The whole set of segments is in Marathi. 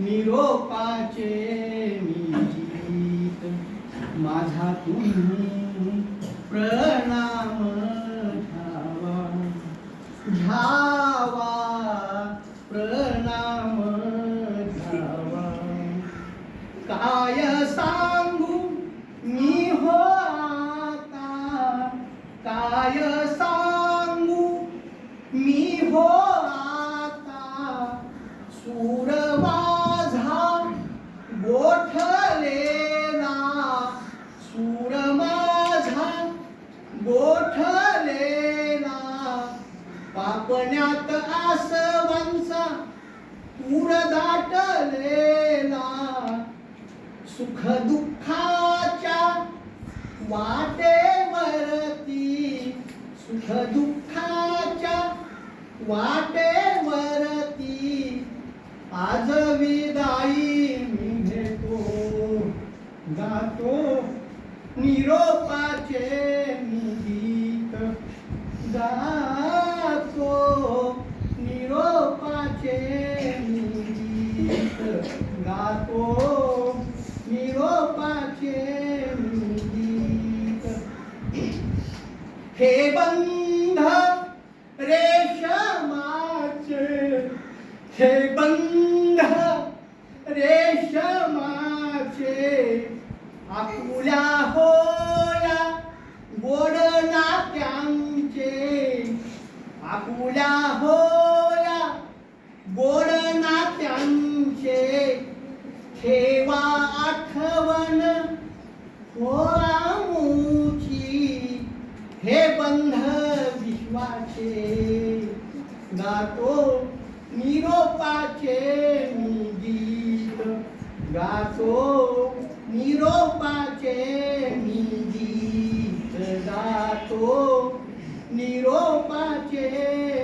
निरोपाचे मी गीत माझा तुम्ही प्रणाम घ्यावा घ्यावा प्रणाम घ्यावा काय सांगू मी हो आता? काय सांगू मी हो आता? सूर माझा गोठलेला सूर माझा गोठलेला पापण्यात आसवांचा पूर दाटलेला सुख दुःखाच्या वाटेवरती सुख दुःखाच्या वाटेवरती आज विदाई मी घेतो जातो निरोपाचे गातो निरोपाचे गीत गातो निरोपाचे गीत हे बंध रेशमाचे हे बंध रेशमाचे आपुल्या होया गोड नात्यांचे आपुल्या होया गोड नात्यांचे ठेवा आठवण हो आमुची हे बंध विश्वाचे गातो निरोपाचे मी गीत गातो निरोपाचे मी गीत गातो निरोपाचे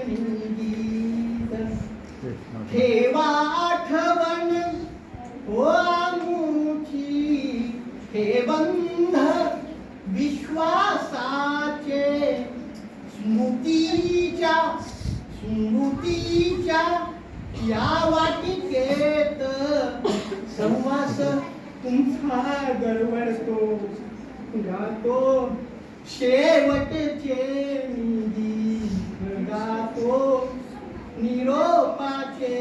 मी गीत. ठेवा आठवण हो आमुची हे बंध विश्वासाचे स्मृतीच्या स्मृतीच्या या वाटिकेत संवास तुमचा गडबडतो गातो शेवटचे मी गातो निरोपाचे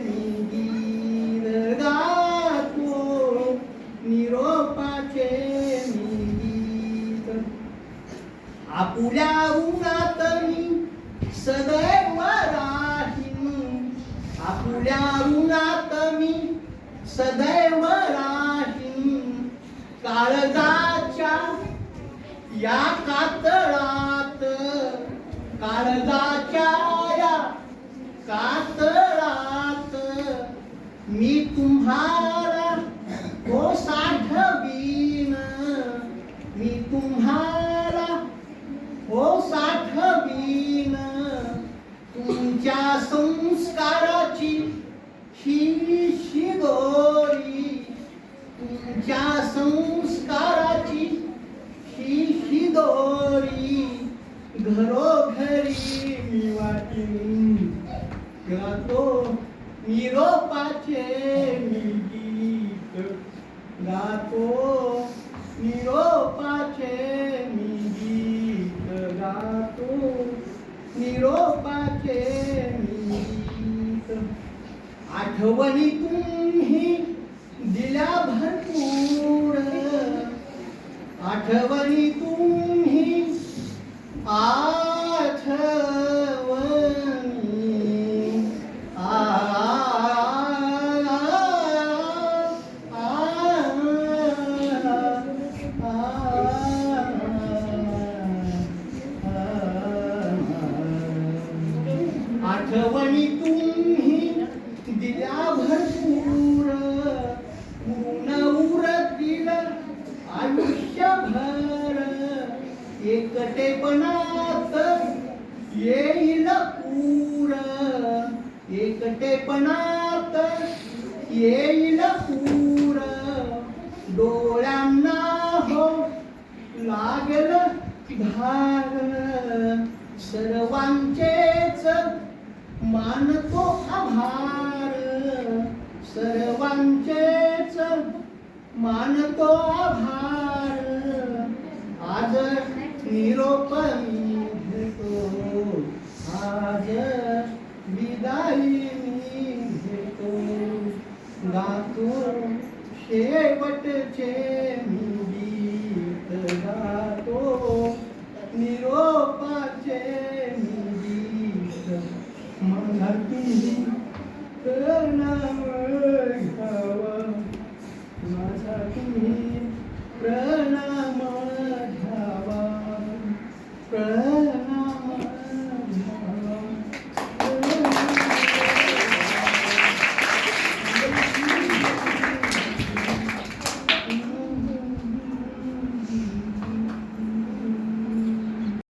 मी गातो निरोपाचे मी आपुल्या उन्हात मी सदैव राहीन आपुल्या उन्हात मी सदैव राहीन. काळजाच्या या कातळा काळजाच्या या कातळात मी तुम्हाला हो साठवीन मी तुम्हाला हो साठवीन तुमच्या संस्काराची ही शिदोरी तुमच्या संस्काराची ही शिदोरी घरोघरी मी वाटीन गातो निरोपाचे मी गीत गातो निरोपाचे मी गीत गातो निरोपाचे मी गीत. आठवणी आठवणी तुम्ही दिल्या भरपूर. पूर्ण उरतील आयुष्यभर. एकटेपणात येईल पूर. एकटेपणात येईल पूर. आभार. सर्वांचेच मानतो आभार. आज निरोप मी घेतो. आज विदाई मी घेतो. गातो शेवटचे मी गीत म्हणती करणार